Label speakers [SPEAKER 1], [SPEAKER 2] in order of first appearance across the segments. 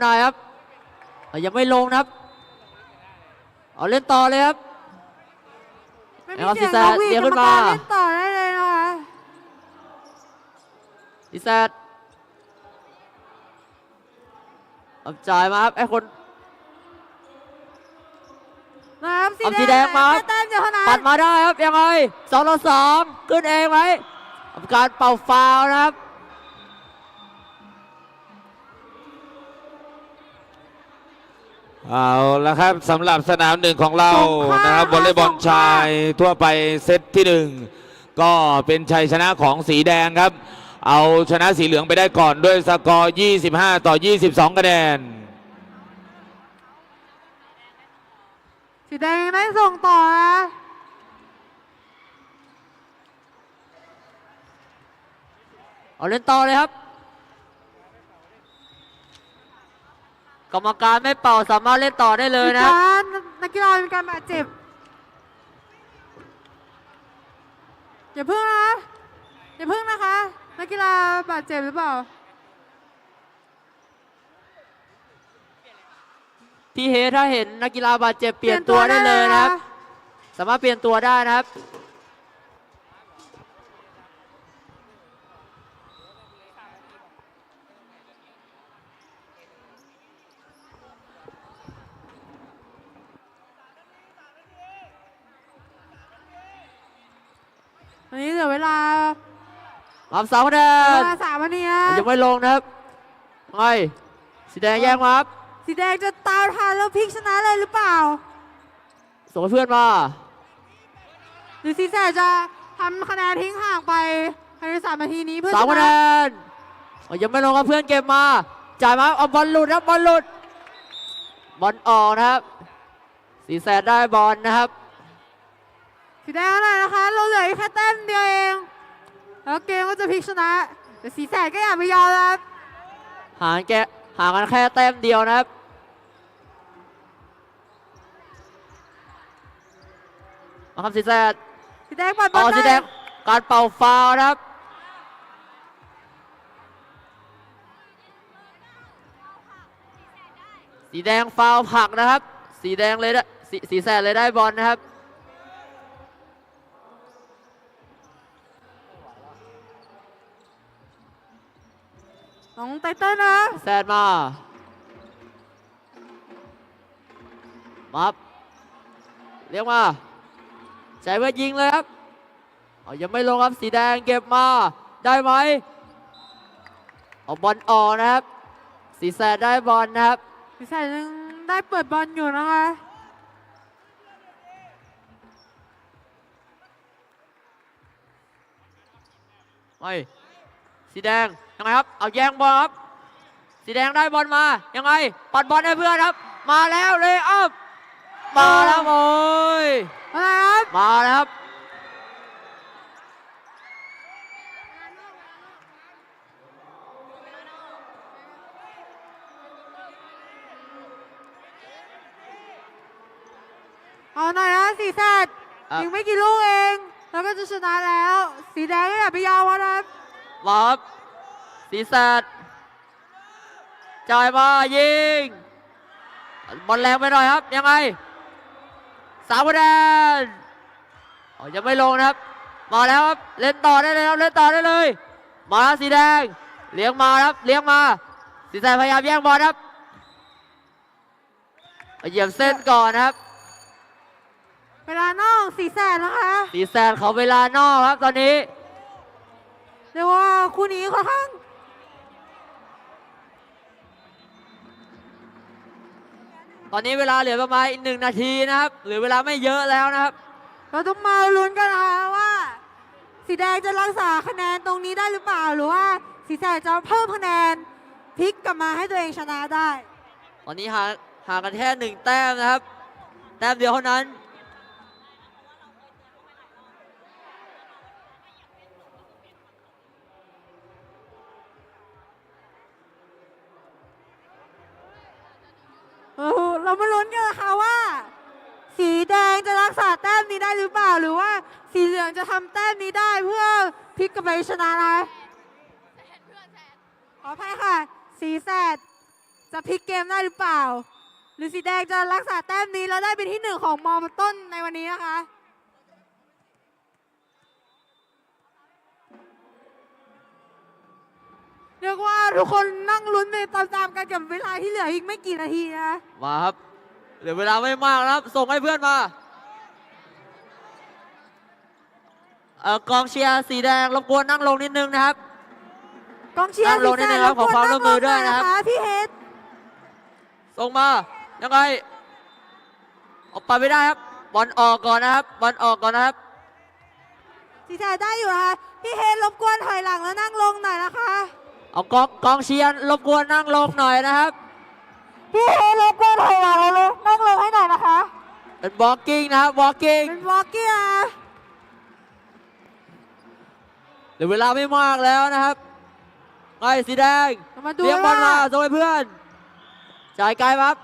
[SPEAKER 1] หน่อยครับเอายังไม่ลงนะครับ เอาเล่นต่อเลยครับ
[SPEAKER 2] ไม่
[SPEAKER 1] แล้ว
[SPEAKER 2] มี
[SPEAKER 1] ก็
[SPEAKER 2] เสียง
[SPEAKER 1] พิซซ่า
[SPEAKER 2] นกหวีด
[SPEAKER 1] เรียกขึ้
[SPEAKER 2] กร
[SPEAKER 1] น
[SPEAKER 2] รม
[SPEAKER 1] มา
[SPEAKER 2] การเล่นต่อได้เลยนะคะ
[SPEAKER 1] ดิแซดเอาจ่ายมาครับไอ้คน
[SPEAKER 2] นะครับสี
[SPEAKER 1] เอาสีแดงมาครับ
[SPEAKER 2] แต้มเดียวเท่านั้น
[SPEAKER 1] ปัดมาได้ครับยังไงสองต่อสองขึ้นเองไหมทำการเป่าฟาวล์นะครับ
[SPEAKER 3] เอาละครับสำหรับสนามหนึ่งของเรานะครับวอลเลย์บอลชายทั่วไปเซตที่หนึ่งก็เป็นชัยชนะของสีแดงครับ เอาชนะสีเหลืองไปได้ก่อนด้วยสกอร์ 25 ต่อ 22 คะแนน
[SPEAKER 2] สีแดงยังได้ส่งต่อนะ
[SPEAKER 1] เอาเล่นต่อเลยครับ กรรมการไม่เป่าสามารถเล่นต่อได้เลยนะครับ
[SPEAKER 2] มีการนักกีฬามีการบาดเจ็บอย่าพึ่งนะอย่าพึ่งนะคะนักกีฬาบาดเจ็บหรือเปล่า
[SPEAKER 1] พี่เฮถ้าเห็นนักกีฬาบาดเจ็บเปลี่ยนตัวได้เลยนะครับ สามารถเปลี่ยนตัวได้นะครับ
[SPEAKER 2] ลือเวลา
[SPEAKER 1] รับสามคะแน
[SPEAKER 2] เวนลาสามนาทีนะ
[SPEAKER 1] ยังไม่ลงนะครับไงสีแดงแย่งมาครับ
[SPEAKER 2] สีแดงจะตามทันแล้วพลิกชนะเลยหรือเปล่า
[SPEAKER 1] ส่งให้เพื่อนมา
[SPEAKER 2] หรือสีแสดจะทำคะแนนทิ้งห่างไปภายในสามนาทีนี้เพื่อ
[SPEAKER 1] สาม
[SPEAKER 2] ช
[SPEAKER 1] คะแน
[SPEAKER 2] นะ
[SPEAKER 1] นเอายังไม่ลงครับเพื่อนเก็บมา จ่ายมาเอาบอลหลุดครับบอลหลุดบอลออกนะครับ สีแสดได้บอลนะครับ
[SPEAKER 2] สีแดงอะไรนะคะ เราเหลืออีกแค่แต้มเดียวเอง แล้วเกมก็จะพลิกชนะแต่สีแสดก็อย่าไปยอมนะครับ
[SPEAKER 1] ห่างแกห่างกันแค่แต้มเดียวนะครับ มาครับสีแสด
[SPEAKER 2] สีแดงปัดบอ
[SPEAKER 1] อ๋อ
[SPEAKER 2] ล
[SPEAKER 1] สีแด
[SPEAKER 2] ได้
[SPEAKER 1] งการเป่าฟาวล์นะครับ สีแดงฟาวล์ผลักนะครับ สีแดงเลยได้สีสีแสดเลยได้บอลนะครับ
[SPEAKER 2] น้องไตเติ้ลนะ
[SPEAKER 1] แซดมามับเรียกมาใจเพื่อยิงเลยครับเอายังไม่ลงครับสีแดงเก็บมาได้ไหมเอาบอลออกนะครับ สีแสดได้บอลนะครับ
[SPEAKER 2] สีแสดยังได้เปิดบอลอยู่นะคะ
[SPEAKER 1] ไม่สีแดงยังไงครับ เอาแย่งบอลครับ สีแดงได้บอลมายังไงปัดบอลให้เพื่อนครับ มาแล้วเลยอัพมาแล้วโอ้ย
[SPEAKER 2] อะไรครับ
[SPEAKER 1] มาแล้วครับ
[SPEAKER 2] เอาหน่อยนะสีแสด
[SPEAKER 1] อะ
[SPEAKER 2] ยิงไม่กี่ลูกเอง แล้วก็จะชนะแล้ว สีแดงก็อย่าไปยอมนะครับ
[SPEAKER 1] มาครับสีแสด จ่ายมายิงบอลแรงไปหน่อยครับ ยังไงสามคะแนนอ๋อยังไม่ลงนะครับ มาแล้วครับ เล่นต่อได้เลยครับ เล่นต่อได้เลย มาแล้วสีแดง เลี้ยงมาครับ เลี้ยงมา สีแสดพยายามแย่งบอลครับเหยียบเส้นก่อนนะครับ
[SPEAKER 2] เวลานอกสีแสดนะคะ
[SPEAKER 1] สีแสดเขาเวลานอกครับตอนนี้
[SPEAKER 2] เรียกว่าคู่นี้ค่อนข้าง
[SPEAKER 1] ตอนนี้เวลาเหลือประมาณอีกหนึ่งนาทีนะครับเหลือเวลาไม่เยอะแล้วนะครับ
[SPEAKER 2] เราต้องมาลุ้นกันนะคะว่า สีแดงจะรักษาคะแนนตรงนี้ได้หรือเปล่า หรือว่าสีแสดจะเพิ่มคะแนนพลิกกลับมาให้ตัวเองชนะได้
[SPEAKER 1] ตอนนี้ห่างห่างกันแค่หนึ่งแต้มนะครับ แต้มเดียวเท่านั้น
[SPEAKER 2] เรามาลุ้นกันนะคะว่า สีแดงจะรักษาแต้มนี้ได้หรือเปล่า หรือว่าสีเหลืองจะทำแต้มนี้ได้เพื่อพลิกกลับไปชนะนะขออภัยค่ะ สีแสดจะพลิกเกมได้หรือเปล่า หรือสีแดงจะรักษาแต้มนี้แล้วได้เป็นที่หนึ่งของมอต้นในวันนี้นะคะ รียกว่าทุกคนนั่งลุ้นไปตามๆกันกับเวลาที่เหลืออีกไม่กี่นาทีนะ
[SPEAKER 1] มาครับ เหลือเวลาไม่มากนะครับ ส่งให้เพื่อนมาเอ่อกองเชียร์สีแดงรบกวนนั่งลงนิดนึงนะครับ
[SPEAKER 2] กองเชียร์
[SPEAKER 1] นั่งลงนิดนึงครับขอความร่วมมือด้วยนะครับ
[SPEAKER 2] พี่เฮด
[SPEAKER 1] ส่งมา ยังไง ออกไปไม่ได้ครับ บอลออกก่อนนะครับ บอลออกก่อนนะครับ
[SPEAKER 2] สีแดงได้อยู่นะคะพี่เฮดรบกวนถอยหลังแล้วนั่งลงหน่อยนะคะ
[SPEAKER 1] เอากองกองเชียร์รบกวนนั่งลงหน่อยนะครับ
[SPEAKER 2] พี่เฮดรบกวนถอยหลังแล้วนั่งลงให้หน่อยนะคะ
[SPEAKER 1] เป็นบล็อกกิ้งนะครับบล็อกกิ้ง
[SPEAKER 2] เป็นวอลกี้นะ
[SPEAKER 1] เหลือเวลาไม่มากแล้วนะครับไอ้สีแดง
[SPEAKER 2] เรามาดู
[SPEAKER 1] เลี้ยงบอลมา
[SPEAKER 2] ว่า
[SPEAKER 1] ส่งให้เพื่อนจ่ายไกลครับ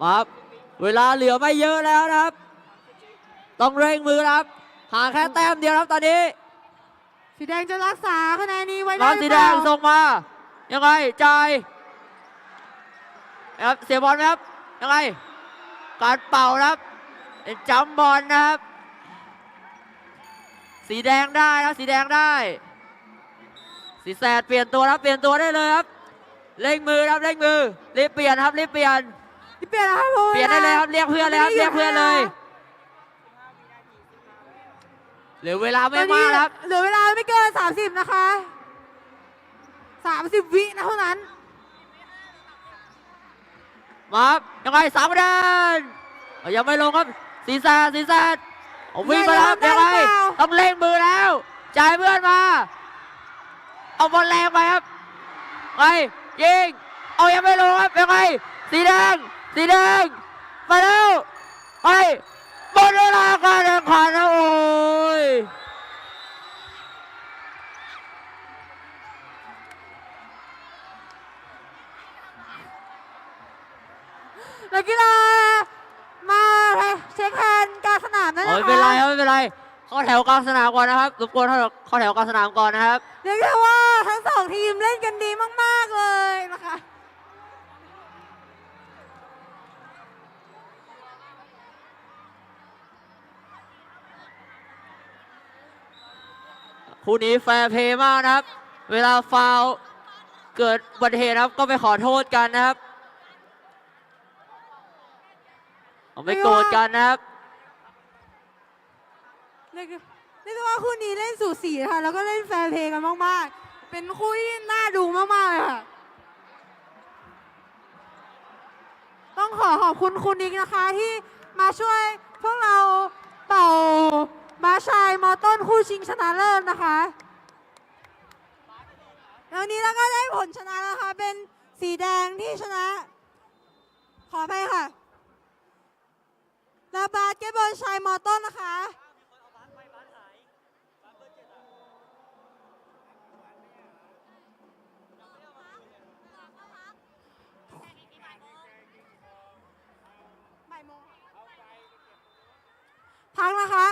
[SPEAKER 1] มาครับเวลาเหลือไม่เยอะแล้วนะครับ ต้องเร่งมือนะครับหาแค่แต้มเดียวครับตอนนี้
[SPEAKER 2] สีแดงจะรักษาคะแนนนี้ไว้ได้
[SPEAKER 1] น้อง
[SPEAKER 2] ห
[SPEAKER 1] สี
[SPEAKER 2] รือ
[SPEAKER 1] แด
[SPEAKER 2] เปล่า
[SPEAKER 1] งส่งมา ยังไงจ่ายนะครับเสียบอลไหมครับ ยังไง การเป่านะครับเป็นจัมป์บอลนะครับ สีแดงได้ครับสีแดงได้ สีแสดเปลี่ยนตัวครับเปลี่ยนตัวได้เลยครับ เร่งมือครับเร่งมือรีบเปลี่ยนครับรีบเปลี่ยน
[SPEAKER 2] เปลี่ยนนะครับ
[SPEAKER 1] เปลี่ยนได้เลยครับเรียกเพื่อนเลยครับเรียกเพื่อนเลยเหลือเวลาไม่มากครับ
[SPEAKER 2] เหลือเวลาไม่เกิน30นะคะ30วินะเท่านั้น
[SPEAKER 1] มาครับยังไงสามคะแนนเอายังไม่ลงครับศีรษะศีรษะเอาวิ่งมาแล้วครับ
[SPEAKER 2] ได้
[SPEAKER 1] ยัง
[SPEAKER 2] หรื
[SPEAKER 1] ไง
[SPEAKER 2] อเปล่า
[SPEAKER 1] ต้องเล่งมือแล้ว จ่ายเพื่อนมา เอาบอลแรงไปครับไงยิง เอายังไม่ลงครับยังไงสีแดง สีแดงมาแล้วไปหมดเวลาการแข่งขันนะโอ้ย
[SPEAKER 2] นักกีฬามาเช็คแฮนด์กลารสนามด้วย
[SPEAKER 1] โอ้
[SPEAKER 2] นะ
[SPEAKER 1] ยไม่เป็นไร
[SPEAKER 2] คะ
[SPEAKER 1] ครับไม่เป็นไรเข้าแถวกลางสนามก่อนนะครับรบกวนเข้าเข้าแถวกลางสนามก่อนนะครับ
[SPEAKER 2] เรียกได้ว่าทั้งสองทีมเล่นกันดีมาก ๆ เลยนะคะ
[SPEAKER 1] คู่นี้แฟร์เพย์มากนะครับ เวลาฟาวเกิดอุบัติเหตุครับก็ไปขอโทษกันนะครับไม่โกรธกันนะครับ
[SPEAKER 2] เรียกเรียกได้ว่าคู่นี้เล่นสูสีนะคะแล้วก็เล่นแฟร์เพลย์กันมากๆ เป็นคู่ที่น่าดูมากๆเลยค่ะ ต้องขอขอบคุณคุณนิกนะคะที่มาช่วยพวกเราเป่า บาชายมอต้นคู่ชิงชนะเลิศนะคะแล้ววันนี้เราก็ได้ผลชนะแล้วค่ะ เป็นสีแดงที่ชนะ ขออภัยค่ะแล้วบาสเกตบอลชายมอต้นนะคะ พักนะคะ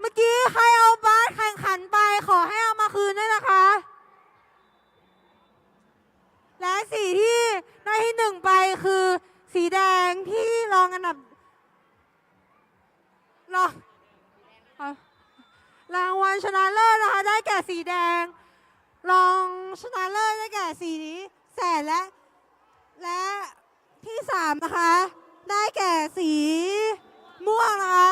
[SPEAKER 2] เมื่อกี้ใครเอาบาสแข่งขันไปขอให้เอามาคืนด้วยนะคะ และสีที่ได้ที่หนึ่งไปคือ สีแดงที่รองอันดับรองเอารางวั ลชนะเลิศนะคะ ได้แก่สีแดง รองชนะเลิศได้แก่สีนี้แสนและ และที่สามนะคะ ได้แก่สีม่วงนะคะ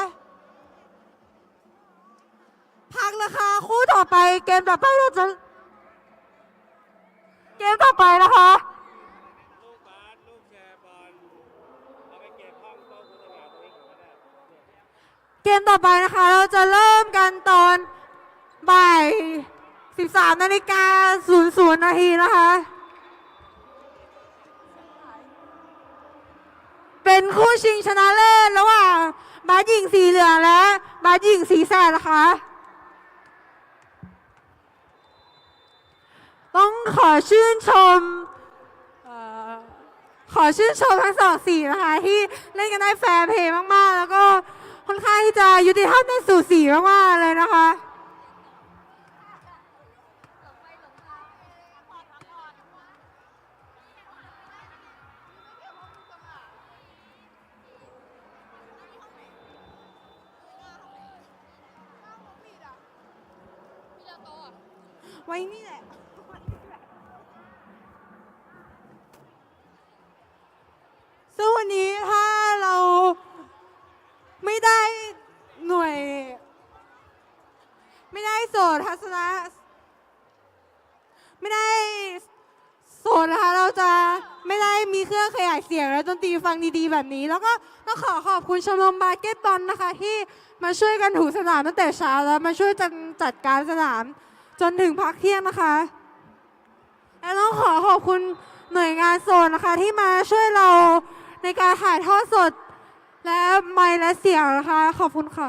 [SPEAKER 2] พักนะคะคู่ต่อไปเกมต่อไปเราจะเกมต่อไปนะคะ
[SPEAKER 4] ลูกบาสลูกแชร์บอลเอาไปเก็บห้องโต๊ะคุณสง่าตรงนี้ก็ได้
[SPEAKER 2] เกมต่อไปนะคะ เราจะเริ่มกันตอน บ่าย 13นาฬิกา00นาทีนะคะ เป็นคู่ชิงชนะเลิศระหว่างบาสหญิงสีเหลืองและบาสหญิงสีแสดนะคะ ต้องขอชื่นชมขอชื่นชมทั้งสองสีนะคะ ที่เล่นกันได้แฟร์เพย์มาก ๆ แล้วก็ค่อนข้างที่จะยุติธรรมในสู่สีมาก ๆ เลยนะคะ ไว้นี่แหละ ซึ่งวันนี้ถ้าเราไม่ได้หน่วย ไม่ได้โสดทัศนะ ไม่ได้โสดนะคะเราจะไม่ได้มีเครื่องขยายเสียงและดนตรีฟังดีๆแบบนี้ แล้วก็ต้องขอขอบคุณชมรมบาสเกตบอลนะคะ ที่มาช่วยกันถูสนามตั้งแต่เช้าแล้วมาช่วยจัดจัดการสนาม จนถึงพักเที่ยงนะคะและต้องขอขอบคุณหน่วยงานโซนนะคะ ที่มาช่วยเราในการถ่ายทอดสด และไมค์และเสียงนะคะ ขอบคุณค่ะ